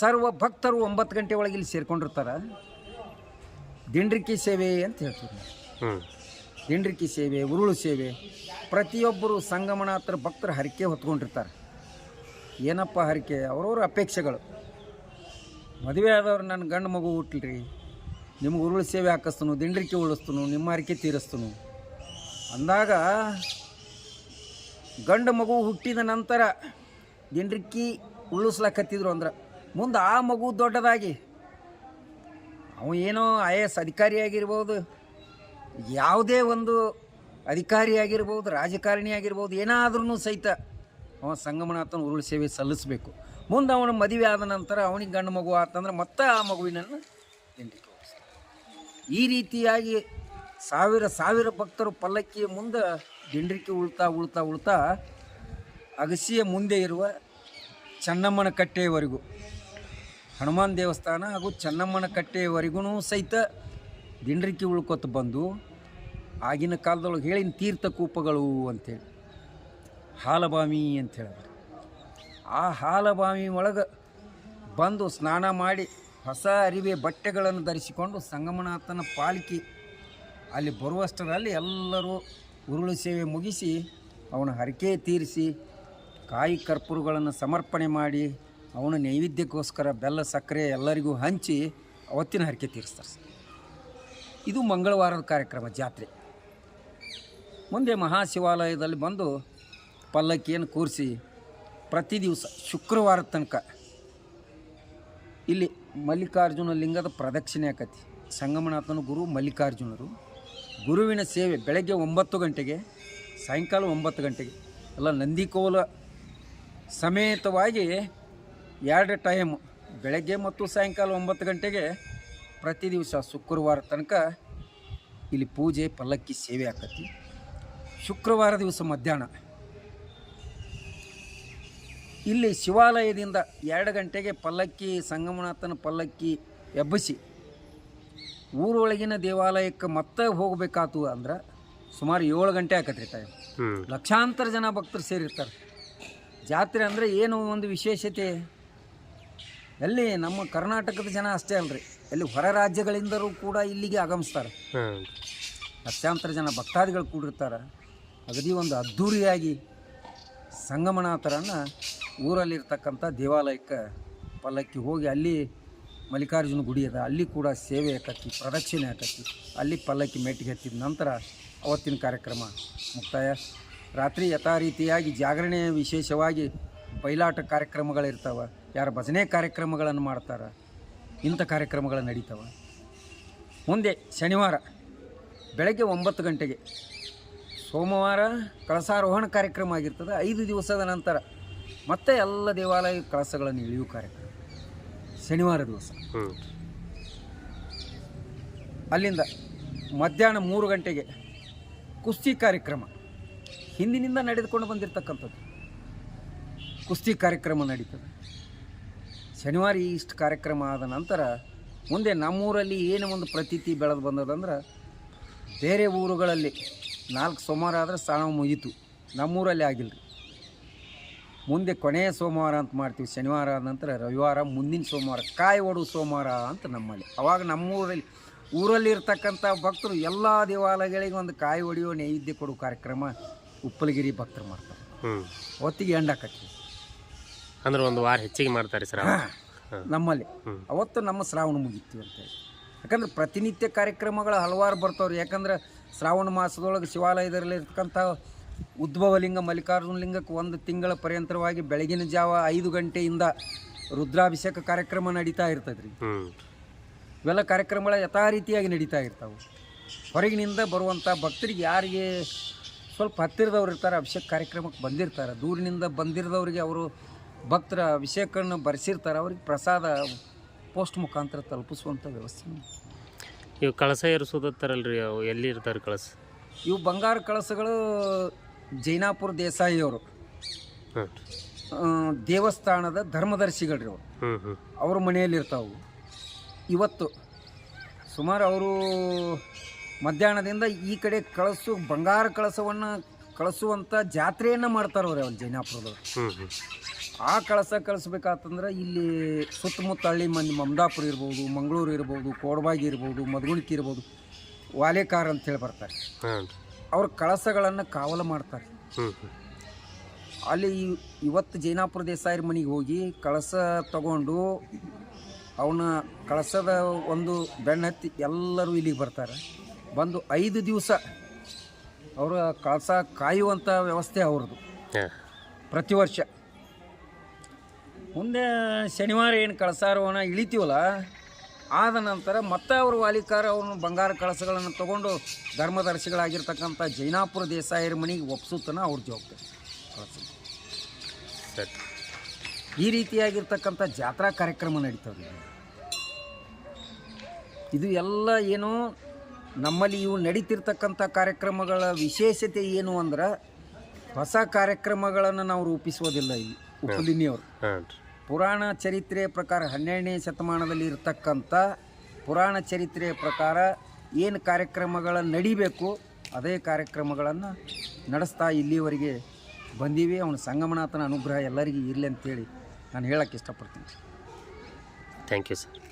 ಸರ್ವ ಭಕ್ತರು ಒಂಬತ್ತು ಗಂಟೆ ಒಳಗೆ ಇಲ್ಲಿ ಸೇರ್ಕೊಂಡಿರ್ತಾರೆ. ದಿಂಡ್ರಿಕಿ ಸೇವೆ ಅಂತ ಹೇಳ್ತೀವಿ ದಿಂಡ್ರಿಕಿ ಸೇವೆ ಉರುಳು ಸೇವೆ ಪ್ರತಿಯೊಬ್ಬರು ಸಂಗಮನಾಥರ ಭಕ್ತರು ಹರಿಕೆ ಹೊತ್ಕೊಂಡಿರ್ತಾರೆ. ಏನಪ್ಪ ಹರಿಕೆ? ಅವ್ರವ್ರ ಅಪೇಕ್ಷೆಗಳು. ಮದುವೆ ಆದವ್ರು ನನ್ನ ಗಂಡು ಮಗು ಹುಟ್ಟಲ್ರಿ ನಿಮ್ಗೆ ಉರುಳು ಸೇವೆ ಹಾಕಿಸ್ತನು ದಿಂಡ್ರಿಕೆ ಉಳಿಸ್ತನು ನಿಮ್ಮ ಹರಿಕೆ ತೀರಿಸ್ತನು. ಅಂದಾಗ ಗಂಡು ಮಗು ಹುಟ್ಟಿದ ನಂತರ ದಿಂಡ್ರಿಕ್ಕಿ ಉಳಿಸ್ಲಾಕತ್ತಿದ್ರು ಅಂದ್ರೆ ಮುಂದೆ ಆ ಮಗು ದೊಡ್ಡದಾಗಿ. ಅವ ಏನೋ ಐ ಎ ಎಸ್ ಅಧಿಕಾರಿಯಾಗಿರ್ಬೋದು, ಯಾವುದೇ ಒಂದು ಅಧಿಕಾರಿಯಾಗಿರ್ಬೋದು ರಾಜಕಾರಣಿ ಆಗಿರ್ಬೋದು ಏನಾದ್ರೂ ಸಹಿತ ಅವ ಸಂಗಮನಾಥನ ಉರುಳು ಸೇವೆ ಸಲ್ಲಿಸಬೇಕು. ಮುಂದೆ ಅವನ ಮದುವೆ ಆದ ನಂತರ ಅವನಿಗೆ ಗಂಡು ಮಗು ಆತಂದ್ರೆ ಮತ್ತೆ ಆ ಮಗುವಿನನ್ನು ಈ ರೀತಿಯಾಗಿ ಸಾವಿರ ಸಾವಿರ ಭಕ್ತರು ಪಲ್ಲಕ್ಕಿಯ ಮುಂದೆ ದಿಂಡ್ರಿಕೆ ಉಳ್ತಾ ಉಳ್ತಾ ಉಳ್ತಾ ಅಗಸಿಯ ಮುಂದೆ ಇರುವ ಚೆನ್ನಮ್ಮನ ಕಟ್ಟೆಯವರೆಗೂ ಹನುಮಾನ್ ದೇವಸ್ಥಾನ ಹಾಗೂ ಚೆನ್ನಮ್ಮನ ಕಟ್ಟೆವರೆಗೂ ಸಹಿತ ದಿಂಡ್ರಿಕಿ ಉಳ್ಕೊತ ಬಂದು ಆಗಿನ ಕಾಲದೊಳಗೆ ಹೇಳಿನ ತೀರ್ಥಕೂಪಗಳು ಅಂತೇಳಿ, ಹಾಲಬಾಮಿ ಅಂತ ಹೇಳಿದ್ರು ಆ ಹಾಲಬಾಮಿ ಒಳಗೆ ಬಂದು ಸ್ನಾನ ಮಾಡಿ ಹೊಸ ಅರಿವೆ ಬಟ್ಟೆಗಳನ್ನು ಧರಿಸಿಕೊಂಡು ಸಂಗಮನಾಥನ ಪಾಲಿಕೆ ಅಲ್ಲಿ ಬರುವಷ್ಟರಲ್ಲಿ ಎಲ್ಲರೂ ಉರುಳು ಸೇವೆ ಮುಗಿಸಿ ಅವನ ಹರಕೆ ತೀರಿಸಿ ಕಾಯಿ ಕರ್ಪೂರಗಳನ್ನು ಸಮರ್ಪಣೆ ಮಾಡಿ ಅವನ ನೈವೇದ್ಯಕ್ಕೋಸ್ಕರ ಬೆಲ್ಲ, ಸಕ್ಕರೆ ಎಲ್ಲರಿಗೂ ಹಂಚಿ ಅವತ್ತಿನ ಹರಕೆ ತೀರಿಸ್ತಾರೆ ಸರ್. ಇದು ಮಂಗಳವಾರದ ಕಾರ್ಯಕ್ರಮ, ಜಾತ್ರೆ ಮುಂದೆ ಮಹಾಶಿವಾಲಯದಲ್ಲಿ ಬಂದು ಪಲ್ಲಕ್ಕಿಯನ್ನು ಕೂರಿಸಿ ಪ್ರತಿ ದಿವಸ ಶುಕ್ರವಾರ ತನಕ ಇಲ್ಲಿ ಮಲ್ಲಿಕಾರ್ಜುನ ಲಿಂಗದ ಪ್ರದಕ್ಷಿಣೆ ಆಕತಿ ಸಂಗಮನಾಥನ ಗುರು ಮಲ್ಲಿಕಾರ್ಜುನರು, ಗುರುವಿನ ಸೇವೆ ಬೆಳಗ್ಗೆ ಒಂಬತ್ತು ಗಂಟೆಗೆ, ಸಾಯಂಕಾಲ ಒಂಬತ್ತು ಗಂಟೆಗೆ, ಎಲ್ಲ ನಂದಿಕೋಲ ಸಮೇತವಾಗಿ ಎರಡು ಟೈಮ್ ಬೆಳಗ್ಗೆ ಮತ್ತು ಸಾಯಂಕಾಲ ಒಂಬತ್ತು ಗಂಟೆಗೆ ಪ್ರತಿ ದಿವಸ ಶುಕ್ರವಾರ ತನಕ ಇಲ್ಲಿ ಪೂಜೆ ಪಲ್ಲಕ್ಕಿ ಸೇವೆ ಆಕತಿ. ಶುಕ್ರವಾರ ದಿವಸ ಮಧ್ಯಾಹ್ನ. ಇಲ್ಲಿ ಶಿವಾಲಯದಿಂದ ಎರಡು ಗಂಟೆಗೆ ಪಲ್ಲಕ್ಕಿ ಸಂಗಮನಾಥನ ಪಲ್ಲಕ್ಕಿ ಎಬ್ಬಿಸಿ ಊರೊಳಗಿನ ದೇವಾಲಯಕ್ಕೆ ಮತ್ತೆ ಹೋಗಬೇಕಾತು ಅಂದ್ರೆ ಸುಮಾರು ಏಳು ಗಂಟೆ ಆಕತ್ರಿ ಟೈಮ್ ಲಕ್ಷಾಂತರ ಜನ ಭಕ್ತರು ಸೇರಿರ್ತಾರೆ. ಜಾತ್ರೆ ಅಂದರೆ ಏನು ಒಂದು ವಿಶೇಷತೆ? ಎಲ್ಲಿ ನಮ್ಮ ಕರ್ನಾಟಕದ ಜನ ಅಷ್ಟೇ ಅಲ್ರಿ. ಎಲ್ಲಿ ಹೊರ ರಾಜ್ಯಗಳಿಂದಲೂ ಕೂಡ ಇಲ್ಲಿಗೆ ಆಗಮಿಸ್ತಾರೆ. ಲಕ್ಷಾಂತರ ಜನ ಭಕ್ತಾದಿಗಳು ಕೂಡಿರ್ತಾರೆ. ಅಗದಿ ಒಂದು ಅದ್ಧೂರಿಯಾಗಿ ಸಂಗಮನಾಥರನ್ನು ಊರಲ್ಲಿರ್ತಕ್ಕಂಥ ದೇವಾಲಯಕ್ಕೆ ಪಲ್ಲಕ್ಕಿ ಹೋಗಿ ಅಲ್ಲಿ ಮಲ್ಲಿಕಾರ್ಜುನ ಗುಡಿ ಅದ. ಅಲ್ಲಿ ಕೂಡ ಸೇವೆ ಆಕತಿ ಪ್ರದಕ್ಷಿಣೆ ಆಕತಿ. ಅಲ್ಲಿ ಪಲ್ಲಕ್ಕಿ ಮೆಟ್ಟಿಗೆ ಹತ್ತಿದ ನಂತರ ಅವತ್ತಿನ ಕಾರ್ಯಕ್ರಮ ಮುಕ್ತಾಯ. ರಾತ್ರಿ ಯಥಾ ರೀತಿಯಾಗಿ ಜಾಗರಣೆ ವಿಶೇಷವಾಗಿ ಬಯಲಾಟ ಕಾರ್ಯಕ್ರಮಗಳಿರ್ತಾವೆ. ಯಾರು ಭಜನೆ ಕಾರ್ಯಕ್ರಮಗಳನ್ನು ಮಾಡ್ತಾರೆ ಇಂಥ ಕಾರ್ಯಕ್ರಮಗಳು ನಡೀತವೆ? ಮುಂದೆ ಶನಿವಾರ ಬೆಳಗ್ಗೆ ಒಂಬತ್ತು ಗಂಟೆಗೆ ಸೋಮವಾರ ಕಳಸಾರೋಹಣ ಕಾರ್ಯಕ್ರಮ ಆಗಿರ್ತದೆ. ಐದು ದಿವಸದ ನಂತರ ಮತ್ತೆ ಎಲ್ಲ ದೇವಾಲಯ ಕಳಸಗಳನ್ನು ಇಳಿಯುವ ಕಾರ್ಯಕ್ರಮ. ಶನಿವಾರ ದಿವಸ. ಅಲ್ಲಿಂದ ಮಧ್ಯಾಹ್ನ ಮೂರು ಗಂಟೆಗೆ ಕುಸ್ತಿ ಕಾರ್ಯಕ್ರಮ. ಹಿಂದಿನಿಂದ ನಡೆದುಕೊಂಡು ಬಂದಿರತಕ್ಕಂಥದ್ದು. ಕುಸ್ತಿ ಕಾರ್ಯಕ್ರಮ ನಡೀತದೆ. ಶನಿವಾರ ಇಷ್ಟು ಕಾರ್ಯಕ್ರಮ ಆದ ನಂತರ ಮುಂದೆ ನಮ್ಮೂರಲ್ಲಿ ಏನು ಒಂದು ಪ್ರತೀತಿ ಬೆಳೆದು ಬಂದದಂದ್ರೆ ಬೇರೆ ಊರುಗಳಲ್ಲಿ ನಾಲ್ಕು ಸೋಮವಾರ ಆದರೆ ಸ್ನಾನ ಮುಗೀತು. ನಮ್ಮೂರಲ್ಲಿ ಆಗಿಲ್ಲ ಮುಂದೆ ಕೊನೆಯ ಸೋಮವಾರ ಅಂತ ಮಾಡ್ತೀವಿ. ಶನಿವಾರ ಆದ ನಂತರ ರವಿವಾರ ಮುಂದಿನ ಸೋಮವಾರ ಕಾಯಿ ಒಡು ಸೋಮವಾರ ಅಂತ ನಮ್ಮಲ್ಲಿ. ಅವಾಗ ನಮ್ಮೂರಲ್ಲಿ ಊರಲ್ಲಿರ್ತಕ್ಕಂಥ ಭಕ್ತರು ಎಲ್ಲ ದೇವಾಲಯಗಳಿಗೆ ಒಂದು ಕಾಯಿ ಒಡೆಯುವ ನೈವೇದ್ಯ ಕೊಡುವ ಕಾರ್ಯಕ್ರಮ ಉಪ್ಪಲಗಿರಿ ಭಕ್ತರು ಮಾಡ್ತಾರೆ. ಹೊತ್ತಿಗೆ ಎಂಡಾಕತ್ತೀವಿ ಎಂಡಾಕತ್ತಿ ಅಂದ್ರೆ ಒಂದು ವಾರ ಹೆಚ್ಚಿಗೆ ಮಾಡ್ತಾರೆ ಸರ್ ನಮ್ಮಲ್ಲಿ. ಅವತ್ತು ನಮ್ಮ ಶ್ರಾವಣ ಮುಗೀತು ಅಂತೇಳಿ ಯಾಕಂದ್ರೆ ಪ್ರತಿನಿತ್ಯ ಕಾರ್ಯಕ್ರಮಗಳು ಹಲವಾರು ಬರ್ತಾವ್ರಿ. ಯಾಕಂದ್ರೆ ಶ್ರಾವಣ ಮಾಸದೊಳಗೆ ಶಿವಾಲಯದಲ್ಲಿ ಇರ್ತಕ್ಕಂಥ ಉದ್ಭವಲಿಂಗ ಮಲ್ಲಿಕಾರ್ಜುನ ಲಿಂಗಕ್ಕೆ ಒಂದು ತಿಂಗಳ ಪರ್ಯಂತರವಾಗಿ ಬೆಳಗಿನ ಜಾವ ಐದು ಗಂಟೆಯಿಂದ ರುದ್ರಾಭಿಷೇಕ ಕಾರ್ಯಕ್ರಮ ನಡೀತಾ ಇರ್ತದೆ ರೀ ಇವೆಲ್ಲ ಕಾರ್ಯಕ್ರಮಗಳ ಯಥಾ ರೀತಿಯಾಗಿ ನಡೀತಾ ಇರ್ತಾವೆ. ಹೊರಗಿನಿಂದ ಬರುವಂಥ ಭಕ್ತರಿಗೆ ಯಾರಿಗೆ ಸ್ವಲ್ಪ ಹತ್ತಿರದವ್ರು ಇರ್ತಾರೆ ಅಭಿಷೇಕ ಕಾರ್ಯಕ್ರಮಕ್ಕೆ ಬಂದಿರ್ತಾರೆ. ದೂರಿನಿಂದ ಬಂದಿರದವ್ರಿಗೆ ಅವರು ಭಕ್ತರ ಅಭಿಷೇಕವನ್ನು ಬರೆಸಿರ್ತಾರೆ ಅವ್ರಿಗೆ ಪ್ರಸಾದ ಪೋಸ್ಟ್ ಮುಖಾಂತರ ತಲುಪಿಸುವಂಥ ವ್ಯವಸ್ಥೆ ಇವು ಕಳಸ ಏರಿಸೋದತ್ತಾರಲ್ರಿ ಅವು ಎಲ್ಲಿ ಇರ್ತಾರೆ ಕಳಸ? ಇವು ಬಂಗಾರ ಕಳಸಗಳು ಜೈನಾಪುರ ದೇಸಾಯಿಯವರು. ದೇವಸ್ಥಾನದ ಧರ್ಮದರ್ಶಿಗಳು ಧರ್ಮದರ್ಶಿಗಳ್ರಿ ಅವರು. ಅವ್ರ ಮನೆಯಲ್ಲಿ ಇರ್ತಾವು ಇವತ್ತು ಸುಮಾರು ಅವರು ಮಧ್ಯಾಹ್ನದಿಂದ ಈ ಕಡೆ ಕಳಸು ಬಂಗಾರ ಕಳಸವನ್ನು ಕಳಿಸುವಂಥ ಜಾತ್ರೆಯನ್ನು ಮಾಡ್ತಾರೆ ಅವ್ರು ಜೈನಾಪುರದವ್ರು. ಆ ಕಳಸ ಕಳಿಸ್ಬೇಕಾತಂದ್ರೆ ಇಲ್ಲಿ ಸುತ್ತಮುತ್ತ ಹಳ್ಳಿ ಮಂದಿ ಮಮದಾಪುರ ಇರ್ಬೋದು ಮಂಗಳೂರು ಇರ್ಬೋದು ಕೋಡ್ಬಾಗಿ ಇರ್ಬೋದು ಮಧುಗುಣಿಕೆ ಇರ್ಬೋದು ವಾಲೇಕಾರ್ ಅಂತ ಹೇಳಿ ಬರ್ತಾರೆ. ಅವ್ರ ಕಳಸಗಳನ್ನು ಕಾವಲು ಮಾಡ್ತಾರೆ. ಅಲ್ಲಿ ಇವ್- ಇವತ್ತು ಜೈನಾಪುರ ದೇಸಾಯರ ಮನೆಗೆ ಹೋಗಿ ಕಳಸ ತಗೊಂಡು ಅವನ ಕಳಸದ ಒಂದು ಬೆಣ್ಣತ್ತಿ ಎಲ್ಲರೂ ಇಲ್ಲಿಗೆ ಬರ್ತಾರೆ. ಬಂದು ಐದು ದಿವಸ ಅವರ ಕಳಸ ಕಾಯುವಂಥ ವ್ಯವಸ್ಥೆ ಅವ್ರದ್ದು. ಪ್ರತಿ ವರ್ಷ. ಮುಂದೆ ಶನಿವಾರ ಏನು ಕಳಸಾರೋಹಣ ಇಳಿತೀವಲ್ಲ ಆದ ನಂತರ ಮತ್ತೆ ಅವರು ವಾಲಿಕಾರ ಅವನು ಬಂಗಾರ ಕಳಸಗಳನ್ನು ತಗೊಂಡು ಧರ್ಮದರ್ಶಿಗಳಾಗಿರ್ತಕ್ಕಂಥ ಜೈನಾಪುರ ದೇಸಾಯರ ಮನೆಗೆ ಒಪ್ಸುತ್ತನ ಅವ್ರ ಜವಾಬ್ದಾರಿ. ಕಳಸ. ಸರಿ. ಈ ರೀತಿಯಾಗಿರ್ತಕ್ಕಂಥ ಜಾತ್ರಾ ಕಾರ್ಯಕ್ರಮ ನಡೀತದೆ. ಇದು ಎಲ್ಲ ಏನು ನಮ್ಮಲ್ಲಿ ಇವು ನಡೀತಿರ್ತಕ್ಕಂಥ ಕಾರ್ಯಕ್ರಮಗಳ ವಿಶೇಷತೆ ಏನು ಅಂದ್ರೆ ಹೊಸ ಕಾರ್ಯಕ್ರಮಗಳನ್ನು ನಾವು ರೂಪಿಸೋದಿಲ್ಲ ಇಲ್ಲಿ ಉಪಲಿನಿಯವರು ಹಾಂ ರೀ ಪುರಾಣ ಚರಿತ್ರೆ ಪ್ರಕಾರ ಹನ್ನೆರಡನೇ ಶತಮಾನದಲ್ಲಿ ಇರತಕ್ಕಂಥ ಪುರಾಣ ಚರಿತ್ರೆಯ ಪ್ರಕಾರ ಏನು ಕಾರ್ಯಕ್ರಮಗಳ ನಡಿಬೇಕು, ಅದೇ ಕಾರ್ಯಕ್ರಮಗಳನ್ನು ನಡೆಸ್ತಾ ಇಲ್ಲಿವರೆಗೆ ಬಂದೀವಿ. ಅವನ ಸಂಗಮನಾಥನ ಅನುಗ್ರಹ ಎಲ್ಲರಿಗೂ ಇರಲಿ ಅಂತೇಳಿ ನಾನು ಹೇಳಕ್ಕೆ ಇಷ್ಟಪಡ್ತೀನಿ. Thank you sir